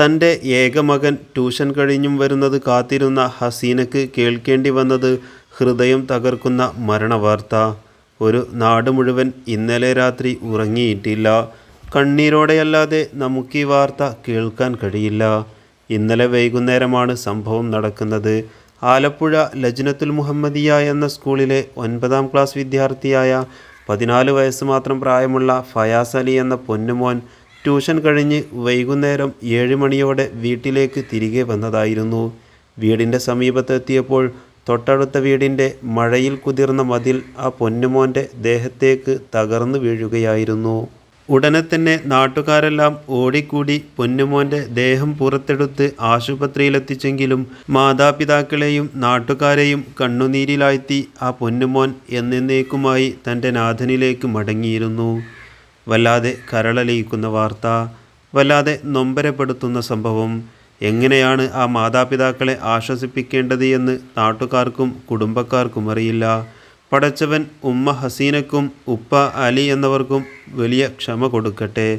തന്റെ ഏകമകൻ ട്യൂഷൻ കഴിഞ്ഞും വരുന്നത് കാത്തിരുന്ന ഹസീനക്ക് കേൾക്കേണ്ടി വന്നത് ഹൃദയം തകർക്കുന്ന മരണവാർത്ത. ഒരു നാട് മുഴുവൻ ഇന്നലെ രാത്രി ഉറങ്ങിയിട്ടില്ല. കണ്ണീരോടെയല്ലാതെ നമുക്ക് ഈ വാർത്ത കേൾക്കാൻ കഴിയില്ല. ഇന്നലെ വൈകുന്നേരമാണ് സംഭവം നടക്കുന്നത്. ആലപ്പുഴ ലജ്നത്തുൽ മുഹമ്മദിയ എന്ന സ്കൂളിലെ ഒൻപതാം ക്ലാസ് വിദ്യാർത്ഥിയായ പതിനാല് വയസ്സ് മാത്രം പ്രായമുള്ള ഫയാസ് അലി എന്ന പൊന്നുമോൻ ട്യൂഷൻ കഴിഞ്ഞ് വൈകുന്നേരം ഏഴ് മണിയോടെ വീട്ടിലേക്ക് തിരികെ വന്നതായിരുന്നു. വീടിന്റെ സമീപത്തെത്തിയപ്പോൾ തൊട്ടടുത്ത വീടിന്റെ മഴയിൽ കുതിർന്ന മതിൽ ആ പൊന്നുമോന്റെ ദേഹത്തേക്ക് തകർന്നു വീഴുകയായിരുന്നു. ഉടനെ തന്നെ നാട്ടുകാരെല്ലാം ഓടിക്കൂടി പൊന്നുമോന്റെ ദേഹം പുറത്തെടുത്ത് ആശുപത്രിയിലെത്തിച്ചെങ്കിലും മാതാപിതാക്കളെയും നാട്ടുകാരെയും കണ്ണുനീരിലാഴ്ത്തി ആ പൊന്നുമോൻ എന്നേക്കുമായി തന്റെ നാഥനിലേക്ക് മടങ്ങിയിരുന്നു. വല്ലാതെ കരളലിയിക്കുന്ന വാർത്ത വല്ലാതെ നൊമ്പരപ്പെടുത്തുന്ന സംഭവം എങ്ങനെയാണ് ആ മാതാപിതാക്കളെ ആശ്വസിപ്പിക്കേണ്ടത് എന്ന് നാട്ടുകാർക്കും കുടുംബക്കാർക്കും അറിയില്ല. പടച്ചവൻ ഉമ്മ ഹസീനക്കും ഉപ്പ അലി എന്നവർക്കും വലിയ ക്ഷമ കൊടുക്കട്ടെ.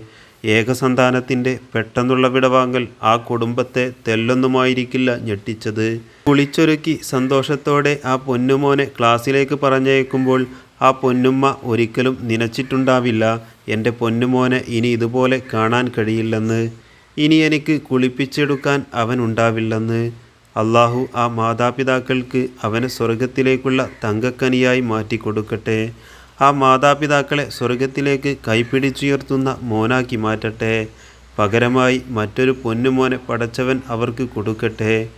ഏകസന്താനത്തിന്റെ പെട്ടെന്നുള്ള വിടവാങ്ങൽ ആ കുടുംബത്തെ തെല്ലൊന്നുമായിരിക്കില്ല ഞെട്ടിച്ചത്. കുളിച്ചൊരുക്കി സന്തോഷത്തോടെ ആ പൊന്നുമോനെ ക്ലാസ്സിലേക്ക് പറഞ്ഞയക്കുമ്പോൾ ആ പൊന്നുമ്മ ഒരിക്കലും നനച്ചിട്ടുണ്ടാവില്ല. എന്റെ പൊന്നുമോനെ ഇനി ഇതുപോലെ കാണാൻ കഴിയില്ലെന്ന്. ഇനി എനിക്ക് കുളിപ്പിച്ചെടുക്കാൻ അവൻ അവനുണ്ടാവില്ലെന്ന് അള്ളാഹു ആ മാതാപിതാക്കൾക്ക് അവനെ സ്വർഗത്തിലേക്കുള്ള തങ്കക്കനിയായി മാറ്റിക്കൊടുക്കട്ടെ. ആ മാതാപിതാക്കളെ സ്വർഗത്തിലേക്ക് കൈപ്പിടിച്ചുയർത്തുന്ന മോനാക്കി മാറ്റട്ടെ. പകരമായി മറ്റൊരു പൊന്നുമോനെ പടച്ചവൻ അവർക്ക് കൊടുക്കട്ടെ.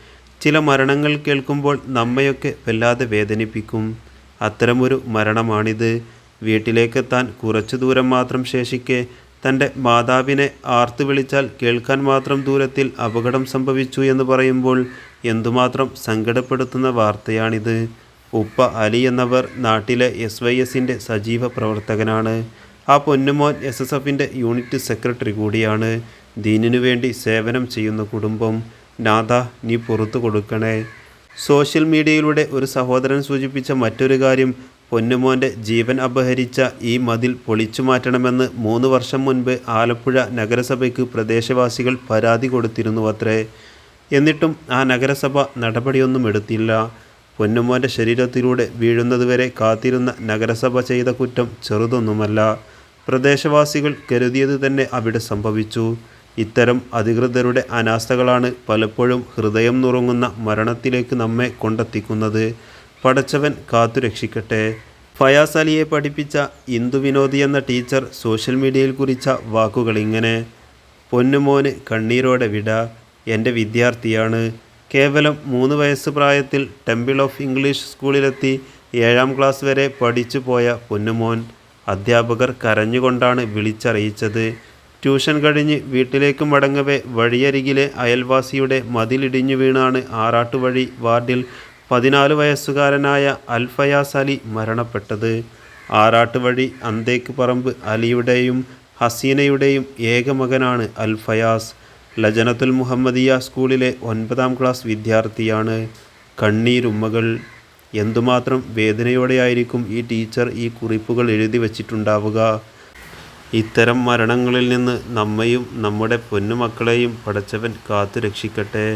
ചില മരണങ്ങൾ കേൾക്കുമ്പോൾ നമ്മയൊക്കെ വല്ലാതെ വേദനിപ്പിക്കും. അത്തരമൊരു മരണമാണിത്. വീട്ടിലേക്കെത്താൻ കുറച്ചു ദൂരം മാത്രം ശേഷിക്കെ തന്റെ മാതാവിനെ ആർത്തു വിളിച്ചാൽ കേൾക്കാൻ മാത്രം ദൂരത്തിൽ അപകടം സംഭവിച്ചു എന്ന് പറയുമ്പോൾ എന്തുമാത്രം സങ്കടപ്പെടുത്തുന്ന വാർത്തയാണിത്. ഉപ്പ അലി എന്നവർ നാട്ടിലെ എസ് വൈ എസിന്റെ സജീവ പ്രവർത്തകനാണ്. ആ പൊന്നുമോൻ എസ് എസ് എഫിന്റെ യൂണിറ്റ് സെക്രട്ടറി കൂടിയാണ്. ദീനിനു വേണ്ടി സേവനം ചെയ്യുന്ന കുടുംബം. നാഥ നീ പുറത്തു കൊടുക്കണേ. സോഷ്യൽ മീഡിയയിലൂടെ ഒരു സഹോദരൻ സൂചിപ്പിച്ച മറ്റൊരു കാര്യം പൊന്നുമോന്റെ ജീവൻ അപഹരിച്ച ഈ മതിൽ പൊളിച്ചു മാറ്റണമെന്ന് മൂന്ന് വർഷം മുൻപ് ആലപ്പുഴ നഗരസഭയ്ക്ക് പ്രദേശവാസികൾ പരാതി കൊടുത്തിരുന്നു അത്രേ എന്നിട്ടും ആ നഗരസഭ നടപടിയൊന്നും എടുത്തില്ല. പൊന്നുമോന്റെ ശരീരത്തിലൂടെ വീഴുന്നതുവരെ കാത്തിരുന്ന നഗരസഭ ചെയ്ത കുറ്റം ചെറുതൊന്നുമല്ല. പ്രദേശവാസികൾ കരുതിയത് തന്നെ അവിടെ സംഭവിച്ചു. ഇത്തരം അധികൃതരുടെ അനാസ്ഥകളാണ് പലപ്പോഴും ഹൃദയം നുറുങ്ങുന്ന മരണത്തിലേക്ക് നമ്മെ കൊണ്ടെത്തിക്കുന്നത്. പടച്ചവൻ കാത്തുരക്ഷിക്കട്ടെ. ഫയാസ് അലിയെ പഠിപ്പിച്ച ഇന്ദു വിനോദി എന്ന ടീച്ചർ സോഷ്യൽ മീഡിയയിൽ കുറിച്ച വാക്കുകൾ ഇങ്ങനെ പൊന്നുമോന് കണ്ണീരോടെ വിട എന്റെ വിദ്യാർത്ഥിയാണ്. കേവലം മൂന്ന് വയസ്സ് പ്രായത്തിൽ ടെമ്പിൾ ഓഫ് ഇംഗ്ലീഷ് സ്കൂളിലെത്തി ഏഴാം ക്ലാസ് വരെ പഠിച്ചു പോയ പൊന്നുമോൻ അധ്യാപകർ കരഞ്ഞുകൊണ്ടാണ് വിളിച്ചറിയിച്ചത്. ട്യൂഷൻ കഴിഞ്ഞ് വീട്ടിലേക്ക് മടങ്ങവേ വഴിയരികിലെ അയൽവാസിയുടെ മതിലിടിഞ്ഞു വീണാണ് ആറാട്ടുവഴി വാർഡിൽ പതിനാല് വയസ്സുകാരനായ അൽഫയാസ് അലി മരണപ്പെട്ടത്. ആറാട്ടുവഴി അന്തേക്ക് പറമ്പ് അലിയുടെയും ഹസീനയുടെയും ഏക മകനാണ് അൽഫയാസ്. ലജനത്തുൽ മുഹമ്മദിയ സ്കൂളിലെ ഒൻപതാം ക്ലാസ് വിദ്യാർത്ഥിയാണ് കണ്ണീരുമ്മകൾ. എന്തുമാത്രം വേദനയോടെയായിരിക്കും ഈ ടീച്ചർ ഈ കുറിപ്പുകൾ എഴുതി വച്ചിട്ടുണ്ടാവുക? ഇത്തരം മരണങ്ങളിൽ നിന്ന് നമ്മയും നമ്മുടെ പൊന്നുമക്കളെയും പടച്ചവൻ കാത്തു രക്ഷിക്കട്ടെ